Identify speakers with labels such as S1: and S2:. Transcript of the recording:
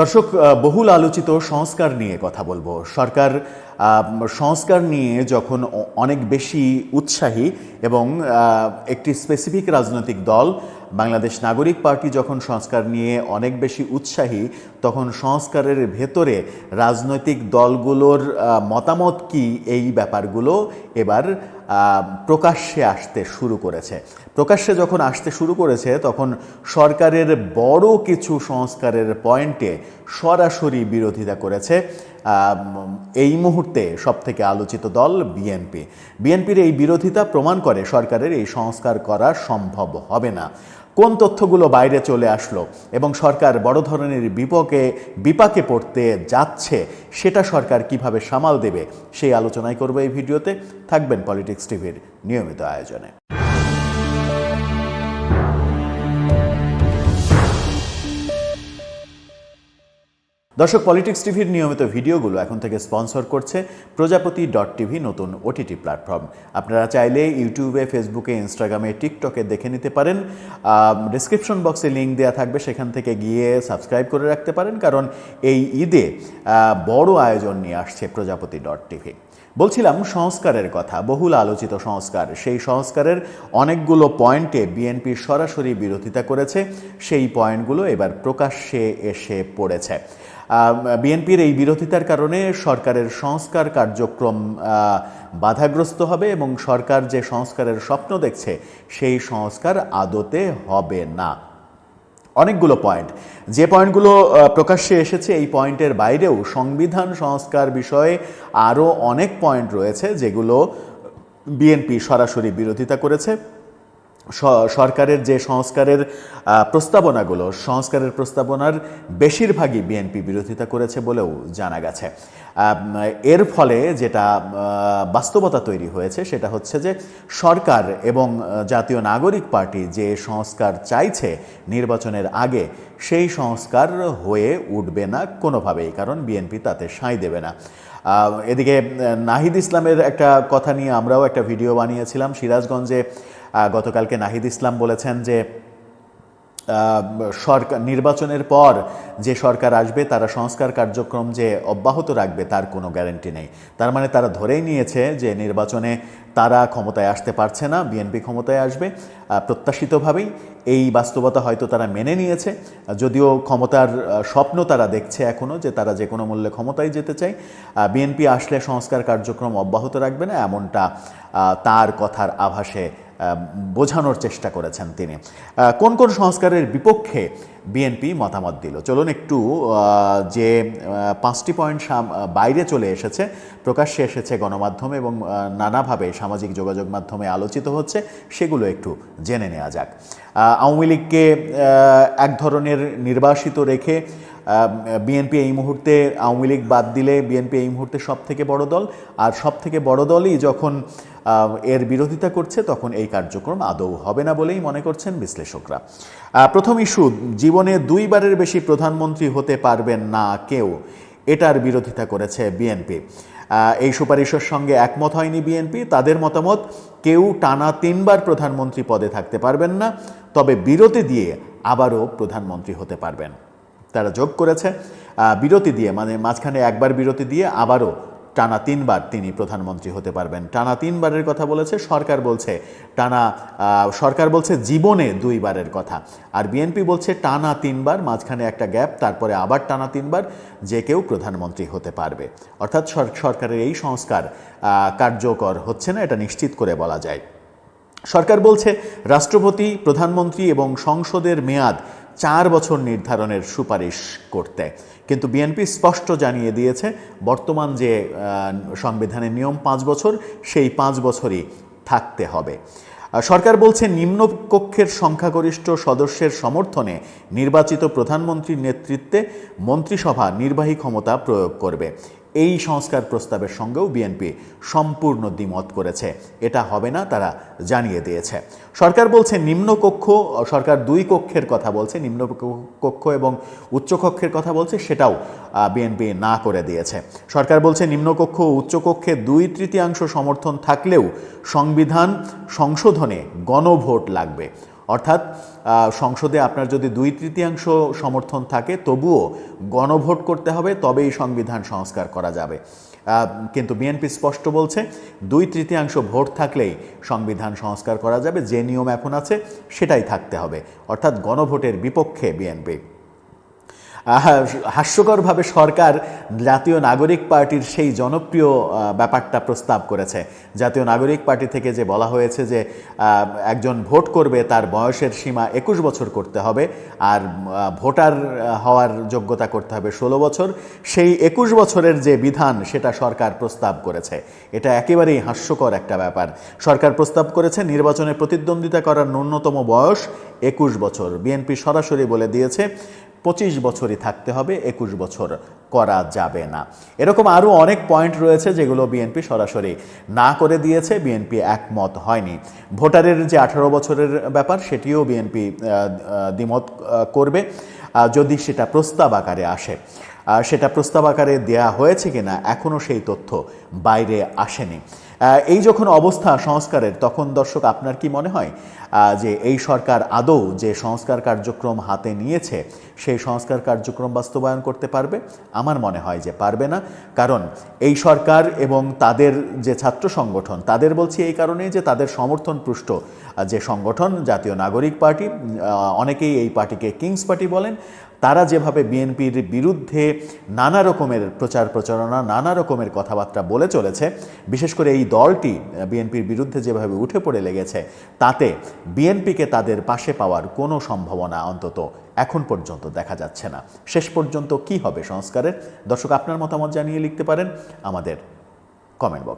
S1: দর্শক বহুল আলোচিত সংস্কার নিয়ে কথা বলব। সরকার সংস্কার নিয়ে যখন অনেক বেশি উৎসাহী এবং একটি স্পেসিফিক রাজনৈতিক দল, বাংলাদেশ নাগরিক পার্টি যখন সংস্কার নিয়ে অনেক বেশি উৎসাহী, তখন সংস্কারের ভেতরে রাজনৈতিক দলগুলোর মতামত কি এই ব্যাপারগুলো? এবার প্রকাশ্যে আসতে শুরু করেছে। প্রকাশ্যে যখন আসতে শুরু করেছে, তখন সরকারের বড় কিছু সংস্কারের পয়েন্টে সরাসরি বিরোধিতা করেছে এই মুহূর্তে সবথেকে আলোচিত দল বিএনপি। বিএনপির এই বিরোধিতা প্রমাণ করে সরকারের এই সংস্কার করা সম্ভব হবে না। কোন তথ্যগুলো বাইরে চলে আসলো এবং সরকার বড় ধরনের বিপকে, বিপাকে পড়তে যাচ্ছে, সেটা সরকার কীভাবে সামাল দেবে, সেই আলোচনাই করব এই ভিডিওতে। থাকবেন পলিটিক্স টিভির নিয়মিত আয়োজনে। দর্শক পলিটিক্স টিভির নিয়মিত ভিডিওগুলো এখন থেকে স্পন্সর করছে প্রজাপতি ডট টিভি নতুন ওটিটি প্ল্যাটফর্ম। আপনারা চাইলে ইউটিউবে, ফেসবুকে, ইনস্টাগ্রামে, টিকটকে দেখে নিতে পারেন। ডিসক্রিপশন বক্সে লিঙ্ক দেওয়া থাকবে, সেখান থেকে গিয়ে সাবস্ক্রাইব করে রাখতে পারেন, কারণ এই ঈদে বড় আয়োজন নিয়ে আসছে প্রজাপতি ডট টিভি। বলছিলাম সংস্কারের কথা, বহুল আলোচিত সংস্কার। সেই সংস্কারের অনেকগুলো পয়েন্টে বিএনপি সরাসরি বিরোধিতা করেছে। সেই পয়েন্টগুলো এবার প্রকাশ্যে এসে পড়েছে। বিএনপির এই বিরোধিতার কারণে সরকারের সংস্কার কার্যক্রম বাধাগ্রস্ত হবে এবং সরকার যে সংস্কারের স্বপ্ন দেখছে, সেই সংস্কার আদতে হবে না। অনেকগুলো পয়েন্ট। যে পয়েন্টগুলো প্রকাশ্যে এসেছে, এই পয়েন্টের বাইরেও সংবিধান সংস্কার বিষয়ে আরও অনেক পয়েন্ট রয়েছে যেগুলো বিএনপি সরাসরি বিরোধিতা করেছে। সরকারের যে সংস্কারের প্রস্তাবনাগুলো, সংস্কারের প্রস্তাবনার বেশিরভাগই বিএনপি বিরোধিতা করেছে বলেও জানা গেছে। এর ফলে যেটা বাস্তবতা তৈরি হয়েছে সেটা হচ্ছে যে সরকার এবং জাতীয় নাগরিক পার্টি যে সংস্কার চাইছে নির্বাচনের আগে, সেই সংস্কার হয়ে উঠবে না কোনোভাবেই, কারণ বিএনপি তাতে সাঁই দেবে না। এদিকে নাহিদ ইসলামের একটা কথা নিয়ে আমরাও একটা ভিডিও বানিয়েছিলাম সিরাজগঞ্জে গতকালকে নাহিদ ইসলাম বলেছেন যে সরকার নির্বাচনের পর যে সরকার আসবে, তারা সংস্কার কার্যক্রম যে অব্যাহত রাখবে, তার কোনো গ্যারেন্টি নেই। তার মানে তারা ধরেই নিয়েছে যে, নির্বাচনে তারা ক্ষমতায় আসতে পারছে না, বিএনপি ক্ষমতায় আসবে। প্রত্যাশিতভাবেই এই বাস্তবতা হয়তো তারা মেনে নিয়েছে। যদিও ক্ষমতার স্বপ্ন তারা দেখছে এখনও যে, তারা যে কোনো মূল্যে ক্ষমতায় যেতে চায়। বিএনপি আসলে সংস্কার কার্যক্রম অব্যাহত রাখবে না, এমনটা তার কথার আভাসে বোঝানোর চেষ্টা করেছেন তিনি। কোন কোন সংস্কারের বিপক্ষে বিএনপি মতামত দিল? চলুন একটু যে পাঁচটি পয়েন্ট বাইরে চলে এসেছে, প্রকাশ্যে এসেছে গণমাধ্যমে এবং নানাভাবে সামাজিক যোগাযোগ মাধ্যমে আলোচিত হচ্ছে, সেগুলো একটু জেনে নেওয়া যাক। আওয়ামী লীগকে এক ধরনের নির্বাসিত রেখে বিএনপি এই মুহূর্তে, আওয়ামী লীগ বাদ দিলে বিএনপি এই মুহূর্তে সব থেকে বড় দল। আর সব থেকে বড় দলই যখন এর বিরোধিতা করছে, তখন এই কার্যক্রম আদৌ হবে না বলেই মনে করছেন বিশ্লেষকরা। প্রথম ইস্যু, জীবনে দুইবারের বেশি প্রধানমন্ত্রী হতে পারবেন না কেউ, এটার বিরোধিতা করেছে বিএনপি। এই সুপারিশের সঙ্গে একমত হয়নি বিএনপি, তাদের মতামত, কেউ টানা তিনবার প্রধানমন্ত্রী পদে থাকতে পারবেন না, তবে বিরতি দিয়ে আবারও প্রধানমন্ত্রী হতে পারবেন। তারা যোগ করেছে। বিরতি দিয়ে মানে মাঝখানে একবার বিরতি দিয়ে আবারও টানা তিনবার তিনি প্রধানমন্ত্রী হতে পারবেন। টানা তিনবারের কথা বলেছে, সরকার বলছে, টানা সরকার বলছে জীবনে দুইবারের কথা। আর বিএনপি বলছে টানা তিনবার, মাঝখানে একটা গ্যাপ, তারপরে আবার টানা তিনবার, যে কেউ প্রধানমন্ত্রী হতে পারবে। অর্থাৎ সরকারের এই সংস্কার কার্যকর হচ্ছে না, এটা নিশ্চিত করে বলা যায়। সরকার বলছে, রাষ্ট্রপতি, প্রধানমন্ত্রী এবং সংসদের মেয়াদ চার বছর নির্ধারণের সুপারিশ করতে। কিন্তু বিএনপি স্পষ্ট জানিয়ে দিয়েছে, বর্তমান যে সংবিধানের নিয়ম পাঁচ বছর, সেই পাঁচ বছরই থাকতে হবে। সরকার বলছে নিম্নকক্ষের সংখ্যাগরিষ্ঠ সদস্যের সমর্থনে নির্বাচিত প্রধানমন্ত্রীর নেতৃত্বে মন্ত্রিসভা নির্বাহী ক্ষমতা প্রয়োগ করবে। এই সংস্কার প্রস্তাবের সঙ্গেও বিএনপি সম্পূর্ণ দ্বিমত করেছে। এটা হবে না, তারা জানিয়ে দিয়েছে। সরকার বলছে নিম্নকক্ষ সরকার দুই কক্ষের কথা বলছে, নিম্ন কক্ষ এবং উচ্চকক্ষের কথা বলছে, সেটাও বিএনপি না করে দিয়েছে। সরকার বলছে নিম্নকক্ষ ও উচ্চকক্ষে দুই তৃতীয়াংশ সমর্থন থাকলেও সংবিধান সংশোধনে গণভোট লাগবে। অর্থাৎ সংসদে আপনার যদি দুই তৃতীয়াংশ সমর্থন থাকে, তবুও গণভোট করতে হবে, তবেই সংবিধান সংস্কার করা যাবে। কিন্তু বিএনপি স্পষ্ট বলছে, দুই তৃতীয়াংশ ভোট থাকলেই সংবিধান সংস্কার করা যাবে, যে নিয়ম এখন আছে, সেটাই থাকতে হবে। অর্থাৎ গণভোটের বিপক্ষে বিএনপি হাস্যকরভাবে সরকার জাতীয় নাগরিক পার্টির সেই জনপ্রিয় ব্যাপারটা প্রস্তাব করেছে। জাতীয় নাগরিক পার্টি থেকে যে বলা হয়েছে যে একজন ভোট করবে তার বয়সের সীমা একুশ বছর করতে হবে আর ভোটার হওয়ার যোগ্যতা করতে হবে ষোলো বছর। সেই একুশ বছরের যে বিধান সেটা সরকার প্রস্তাব করেছে। এটা একেবারেই হাস্যকর একটা ব্যাপার। সরকার প্রস্তাব করেছে নির্বাচনে প্রতিদ্বন্দ্বিতা করার ন্যূনতম বয়স একুশ বছর। বিএনপি সরাসরি বলে দিয়েছে পঁচিশ বছরই থাকতে হবে, একুশ বছর করা যাবে না। এরকম আরও অনেক পয়েন্ট রয়েছে যেগুলো বিএনপি সরাসরি না করে দিয়েছে বিএনপি একমত হয়নি। ভোটারের যে আঠারো বছরের ব্যাপার, সেটিও বিএনপি দ্বিমত করবে। যদি সেটা প্রস্তাব আকারে আসে সেটা প্রস্তাব আকারে দেয়া হয়েছে কিনা, এখনও সেই তথ্য বাইরে আসেনি। এই যখন অবস্থা সংস্কারের, তখন দর্শক আপনার কি মনে হয়? যে এই সরকার আদৌ যে সংস্কার কার্যক্রম হাতে নিয়েছে, সেই সংস্কার কার্যক্রম বাস্তবায়ন করতে পারবে? আমার মনে হয় যে পারবে না। কারণ এই সরকার এবং তাদের যে ছাত্র সংগঠন, তাদের বলছি এই কারণেই যে তাদের সমর্থন পুষ্ট যে সংগঠন, জাতীয় নাগরিক পার্টি অনেকেই এই পার্টিকে কিংস পার্টি বলেন, তারা যেভাবে বিএনপির বিরুদ্ধে নানা রকমের প্রচার প্রচারণা নানা রকমের কথাবার্তা বলে চলেছে, বিশেষ করে এই দলটি বিএনপির বিরুদ্ধে যেভাবে উঠে পড়ে লেগেছে, তাতে বিএনপিকে তাদের পাশে পাওয়ার কোনো সম্ভাবনা অন্তত এখন পর্যন্ত দেখা যাচ্ছে না। শেষ পর্যন্ত কি হবে সংস্কারের? দর্শক, আপনার মতামত জানিয়ে লিখতে পারেন আমাদের কমেন্ট বক্স